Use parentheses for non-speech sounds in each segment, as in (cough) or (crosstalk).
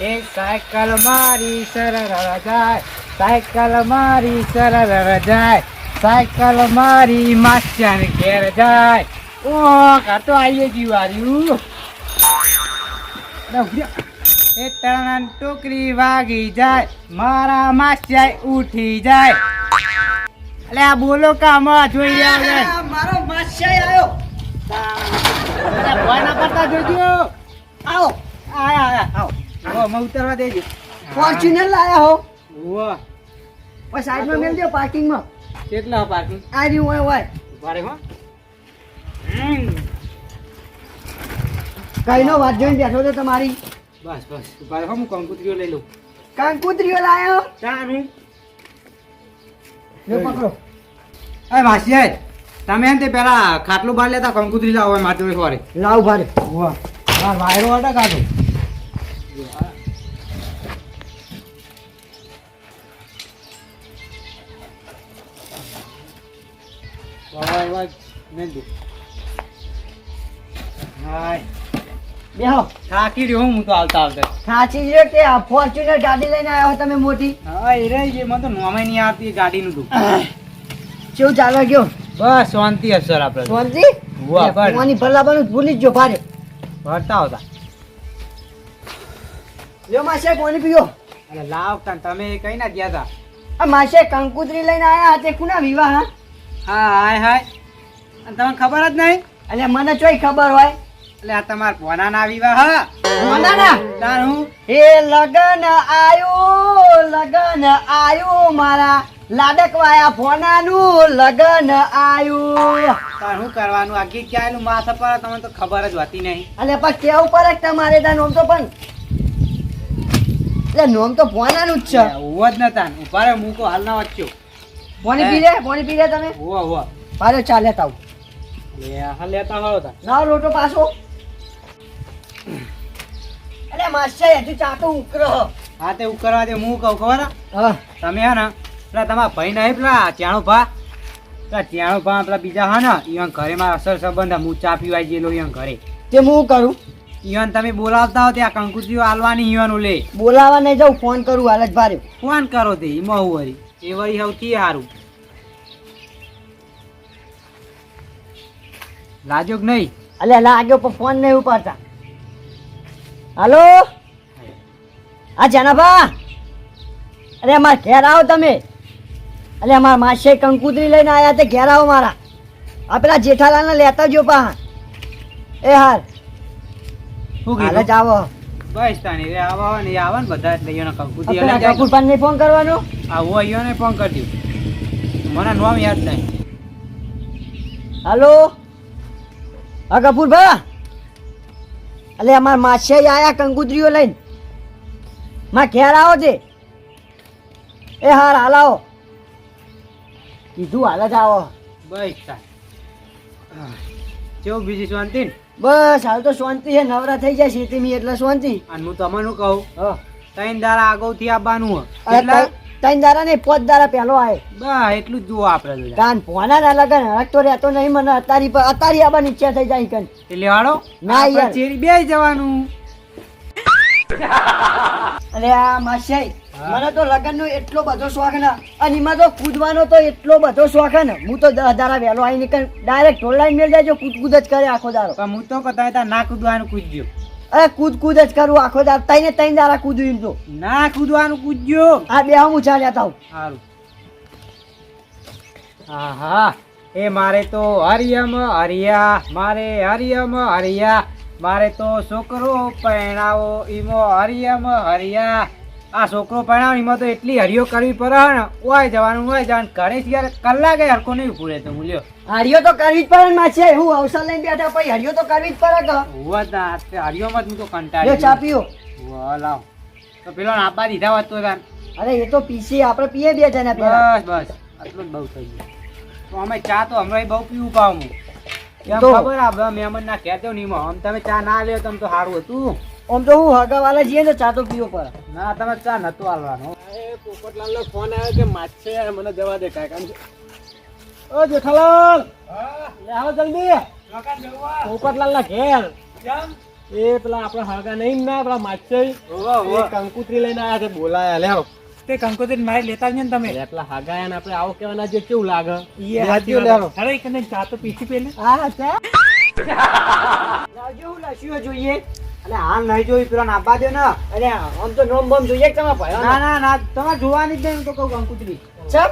એ cycle મારી સરળ જાય સાયકલ મારી સરળ જાય સાયકલ મારી માસ્ટર ઘેર જાય. ઓ કા તો આવીએ જીવાર્યું વાર્યું એ તણ ટોકરી વાગી જાય મારા માસ્ટર ઉઠી જાય. એટલે આ બોલો કામાં જોઈ રહ્યા. મારો માસ્ટર આવ્યો ભય ના કરતા જોજો આવો. દેજો. ફોર્ચ્યુનર લાયા હો? વાહ પછી સાઈડમાં મેલ દો પાર્કિંગમાં. કેટલા પાર્કિંગ? આ રહ્યું હોય હોય. ભારે હો. કઈનો વાત જોઈને બેઠો તો તમારી? બસ બસ. ભારે હો હું કંકુત્રીઓ લઈ લઉં. કંકુત્રીઓ લાયો સારું લો પકડો. એ માસી તમે એમ તે પેલા ખાટલું બહાર લેતા કંકુત્રી લાવો મારી જોડે સવારે લાવ ભારે વાહ વાયરો હતા વાય વાય મેલ હાય બેહો થાકી રહ્યો હું તો આવતા. આવતા સાચી છે કે આ ફોર્ચ્યુનર ગાડી લઈને આવ્યા તમે મોટી હા એ રહી છે મને તો નોમે નહીં આવતી ગાડીનું તું કેવું ચાલે ગયો બસ શાંતિ અસર આપણે શાંતિ વાહ, ભારે. પાણી ભલાવાનું ભૂલી જ જો ભારે ભરતા આવતા લ્યો માસે કોની પીઓ અરે લાવ તમે કઈ ના ગયા હતા આ માસે કંકુતરી લઈને આયા તે કુના વિવાહ? હા હા હાય હાય. અને તમને ખબર જ નહીં? એટલે મને ચોય ખબર હોય. એટલે આ તમાર પોના ના વિવાહ. હા મોનાના તાર હું? હે લગન આયો લગન આયો મારા લાડકવાયા ફોનાનું લગન આયું. તાર હું કરવાનું? આ ગીત ક્યાંયનું માથા પર? તમને તો ખબર જ હોતી નહીં. એટલે પણ કેવું પડે તમારે ત્યાં નોમ તો પણ? એટલે નોમ તો ફોનાનું જ છે. ઉવો જ નતા ઊભા રે મૂકો હાલ ના વચ્ચો પાણી પી લે પાણી પી લે તમે? હોવા હોવા. પાછો ચાલે તાવ લે હા લેતા હળો તા ના રોટો પાછો. અરે માસ્ટર હજુ તો ઉકરો. હા તે ઉકરવા દે હું કહું ખબર હે? હા. તમે હે ને પેલા તમારા ભાઈ નહીં પેલા ત્યાણો ભા. પેલા ત્યાણો ભા પેલા બીજા હા ને ઈવન ઘરે માં અસર સંબંધ હે. હું ચા પીવાઈ ગયેલો ઈવન ઘરે. તે હું કરું? ઈવન તમે બોલાવતા હો ત્યાં કંકુતિઓ આલવાની ઈવન લે. બોલાવા નહીં જાઉં ફોન કરું હાલ જ ભારે. ફોન કરો તે એમાં હું વળી. એ વળી સૌથી સારું કે નહીં? અલે લાગ્યો પણ ફોન નહીં ઉપાડતા. હાલો? આ જનાભા? અરે અમારા ઘેર આવો તમે. અરે અમારા માસે કંકુતરી લઈને આવ્યા તે ઘેર આવો મારા. આ પેલા જેઠાલાલને લેતા જો પા એ હાર શું હાલ જ આવો બસ તાણી રે આવા ને એ ને બધા એટલે ઈયોને આ કંકુત્રી પેલા લઈ જાય કપૂરપાનને ફોન કરવાનો? આ હું ઈયોને ફોન કરી મને નામ યાદ નહીં. હાલો? હા કપૂરભા? અલે અમારા માસે આયા કંકુતરીઓ લઈને. માં ઘેર આવો છે એ હાર હાલ આવો. કીધું હાલ જ આવો. બસ તાણ. કેવું બીજી શાંતિ ને? બસ હાલ તો શાંતિ છે નવરા થઈ જાય શેતીમી એટલે શાંતિ અને હું તમને કહું. ત્રણ દારા આગળથી આવવાનું એટલે ત્રણ દારા ને પોત દારા પહેલો આવે બસ એટલું જ જુઓ આપણે તો. કાન ભોના ના લગન હરકતો રહેતો નહીં મને અતારી પર અતારી આવવાની ઈચ્છા થઈ જાય કન એટલે હાડો ના યાર. ચેરી બે જવાનું અરે આ માસાઈ હા. મને તો લગન નો એટલો બધો શોખ ને અને એમાં તો કૂદવાનો તો એટલો બધો શોખ ને હું તો દસ દાડા વહેલો નીકળ ડાયરેક્ટ ઢોલાઈને મેળ જાય કૂદ કૂદ જ કરે આખો દારો હું તો કહેતા હતા ના કૂદવાનું કૂદજો. અરે કૂદ કૂદ જ કરું આખો દાડો તઈને ત્રણ દાડા કૂદું એમ તો. ના કૂદવાનું કૂદજો. આ બે હું ચાલ્યા તાવ સારું હા હા એ મારે તો હરિયમ હરિયા મારે હરિયમ હરિયા. મારે તો છોકરો પહેણાવો ઈમો હરિયમ હરિયા. આ છોકરો પરણાવો એમાં તો એટલી હરિયો કરવી પડે ને. ઓય જવાનું ઓય જવાનું. ઘરે યાર કલાકે હરકો નહીં પૂરે તો મૂલ્યો હરિયો તો કરવી જ પડે માછી હું અવસર લઈને બેઠા પછી હરિયો તો કરવી જ પડે કે? હુવા તા હરિયો માં હું તો કંટાળ્યો ચા પીઓ. હુવા લાવ. તો પેલો આપા દીધા હોત તો તાન અરે એ તો પીસી આપણે પીએ બે જણા પેલા બસ બસ. આટલું જ બહુ થઈ ગયું. તો અમે ચા તો હમણાં બહુ પીવું પાવું ખબર આ મહેમાન ના કહેતો નહીં આમ તમે ચા ના લ્યો તમે તો સારું હતું. આમ તો હું હગાવાલા જઈએ તો ચા તો પીવો પડે ના તમે ચા નતો હાલવાનો. પોપટલાલ નો ફોન આવ્યો કે માછે મને જવા દે કાકા ઓ જેઠાલાલ! લે આવો જલ્દી. પોપટલાલ ના ઘેર. એ પેલા આપણા હાગા નહીં ના પેલા માછઈ એ કંકુતરી લઈને આયા છે બોલાયા લે તે કંકોત્રી મારે લેતા ને તમે. એટલા હાગા હાગાયા ને આપણે આવો કેવાના જે કેવું લાગે? ઈ હાથીઓ હાચી અરે આવો. વાત. હવે એક ને ચા તો પીછી પેલે હા ચા? (laughs) લાવજો હું લસ્સીઓ જોઈએ. અલે હાલ નહીં જોઈ પેલા નાપા દે ને. અરે આમ તો નોમ બોમ જોઈએ તમે ભયો ના? ના ના તમારે જોવાની જ નહીં તો કહું કંકુતરી ચમ?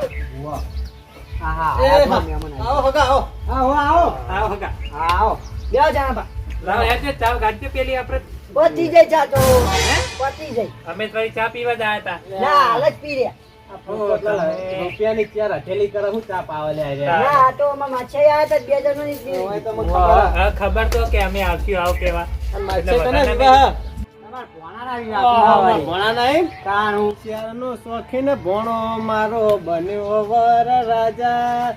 હા હા એ, આયા તો મહેમાન આયા. આવો હગા આવો. આવો આવો. આવો હગા. હા, આવો. બેહો જાનાભા લાવો હેડજો ચા ગાડજો પેલી આપણે. પતી જાય ચા તો. પતી જાય. અમે થોડી ચા પીવા જ હતા. ના હાલ જ પી રહ્યા. રૂપિયાની ચેર હથેલી કરે હું ચા પાવા લે ના આ તો અમાર આવ્યા હતા બે જણો ખબર તો કે અમે આવશું આવો કેવા તને વિવાહ? શોખીન ભણો મારો બન્યો વર રાજા.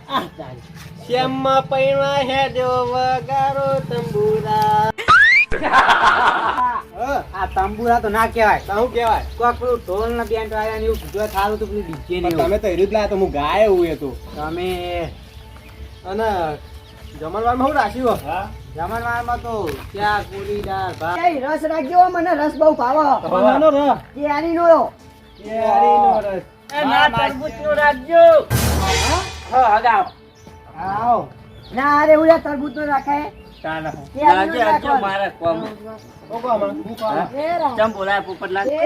શ્યામમાં પૈણા હેડ્યો વગારો તંબુરા. આ તંબુરા તો ના કહેવાય. તો શું કહેવાય? કોક પેલું ઢોલ ને બેન્ડ વાળા એવું કીધું થારું તો પેલું ડીજે ને તમે તો એર્યું જ લાયા તો હું ગાય એવું એ તો. તમે અને જમણવારમાં શું રાખ્યું હા. જમણવારમાં તો ચા પૂરી દાળ ભાત. રસ રાખજો મને રસ બહુ ભાવે. બનાનો રહ. કેરીનો કેરીનો રસ. એ ના તરબૂચનું રાખજો. હા? હગા આવો. ના અરે ઉડા તરબૂચ નો રાખે.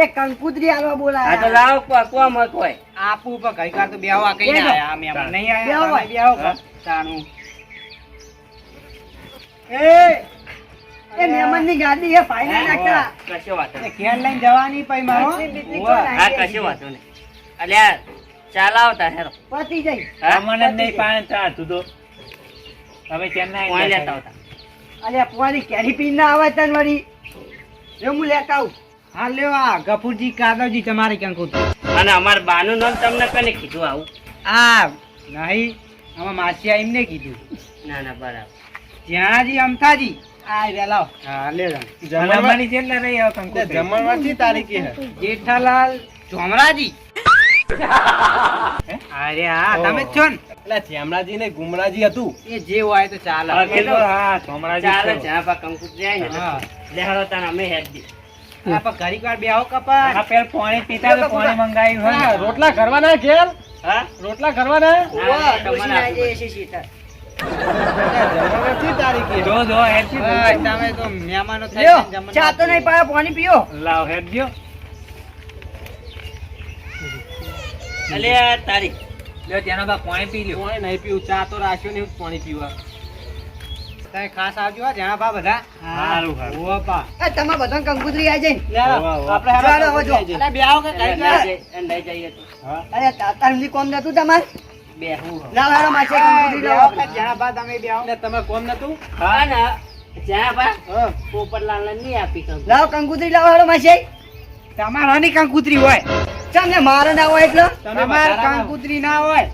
કંકુતરી આલવા આ તો બોલાયા લાવો કો- કોમ કોઈ. આપું પણ કઈ તો આયા નહીં આયા એ એ મહેમાનની ગાડી એ ફાઇનલ નાખતા કશો વાંધો નહીં. ઘેર લઈને જવાની પઈ મારો. આટલી બીટલી ઉવ્વ. કોણ હા કશો વાંધો નહીં. અલ્યા ચાલાવતા હેરો. પતી જાય અમને નહીં પાણી ચા તું તો હવે ચેન્નાઈ પોણી લેતા આવતા? અલ્યા પોવાની કેરી પી ના આવે તન વળી. એ હું લેતા આવું. હા લેવા આ ગફુરજી કાદવજી તમારે ક્યાંક અને અમાર બાનું નામ તમને કને કીધું આવું? આ નહીં આમાં માસી એમને કીધું. ના ના બરાબર. જ્યાંજી અમથાજી. આ વેલાવ હા લે જમવાની છે રહી હવે એટલે કંકુતરી. તારીખે હે? જેઠાલાલ ચોમરાજી અરે હા તમે છો ને. એટલે ચેમરાજી ને ગુમરાજી હતું. એ જે હોય તો ચાલે. હા, એ તો હા સોમરાજી ચાલે જ્યાં પા કંકુતરી આય ને. હા. લેહાડો તાન અમે હેડી આપણે ઘડીક વાર બેહો કપા આ પેલા પાણી પીતા તો પાણી મંગાવ્યું હા, રોટલા કરવાના ઘેર? હા? રોટલા કરવાના છે. જો જો હેડ તમે તો મહેમાનો ચા તો નહીં પાડે પાણી પીઓ લાવ હેડ દ્યો. અલ્યા તારી લ્યો તેના બા પાણી પી લ્યો પાણી નહીં પીવું ચા તો રાખ્યો નહીં પાણી પીવા તમે ખાસ આવજો હા, બા બધા હારું, હારું. ઉવ્વ પા. એ તમે બધા કંકુતરી આવી લે, વાહ, વાહ. આપણે હવે જો. જઈએ. અરે બેહો કે ઘડીક લઈ જઈએ તો જાય અરે તાતા એમની કોમ નતું તમારે માસે કંકુતરી હોય. તમને ને મારે ના હોય એટલે? તમે તમારે કંકુતરી ના હોય.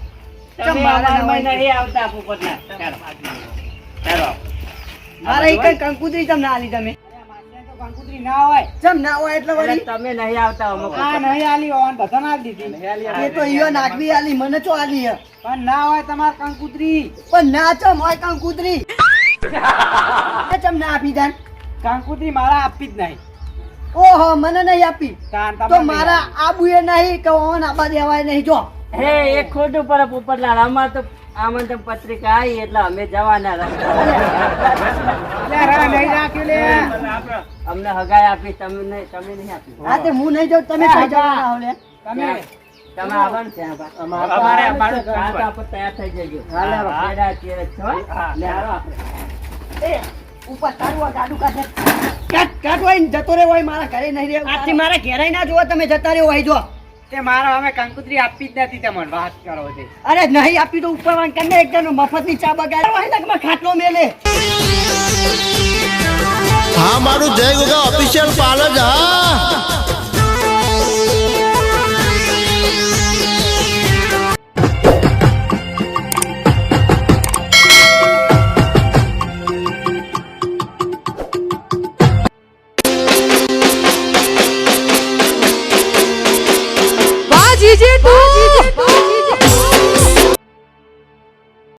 મારે કંકુતરી તમને આલી તમે કંકુતરી ના હોય. ચમ ના હોય એટલે વળી? તમે નહીં આવતા અમે આ નહીં આલી હોય બધા ના દીધી. એ તો ઈયો નાખવી આલી મને ચો આલી હે પણ ના હોય તમાર કંકુતરી પણ ના ચમ હોય કંકુતરી (laughs) ચમ ના આપી દાન? કંકુતરી મારા આપી જ નહીં. ઓહો મને નહીં આપી. તો મારા આબુએ નહીં કે ઓન આબા દેવાય નહીં જો. હે એ ખોટું પર પોપટલાલ અમાર તો આમંત્રણ પત્રિકા આવી એટલે અમે જવાના રસ્તા લે, રા, નહીં રાખ્યું લે. અમને હગાઈ આપી તમને તમે નહીં આપી. હા તે હું નહીં જાઉં તમે કઈ જવાના હો. તમે તમે આવવાનું છે અમારે આપણે તૈયાર થઈ જજો. છો લે હાલો આપણે. એ ઉપર તારું આ ગાડું કાઢે. કાટ કાટ હોય જતો રહ્યો હોય મારા ઘરે નહીં રહ્યો આજથી મારા ઘેરાય ના જોવો તમે જતા રહ્યો હોય જો. તે મારા અમે કંકુતરી આપી જ નથી તમને વાત કરો છે અરે નહીં આપી તો ઉપર વાંક કરીને એકદમ મફતની ચા બગાડ્યો હોય ને ખાટલો મેલે. હા મારું જય ગોગા ઓફિશિયલ પાર્લર હા.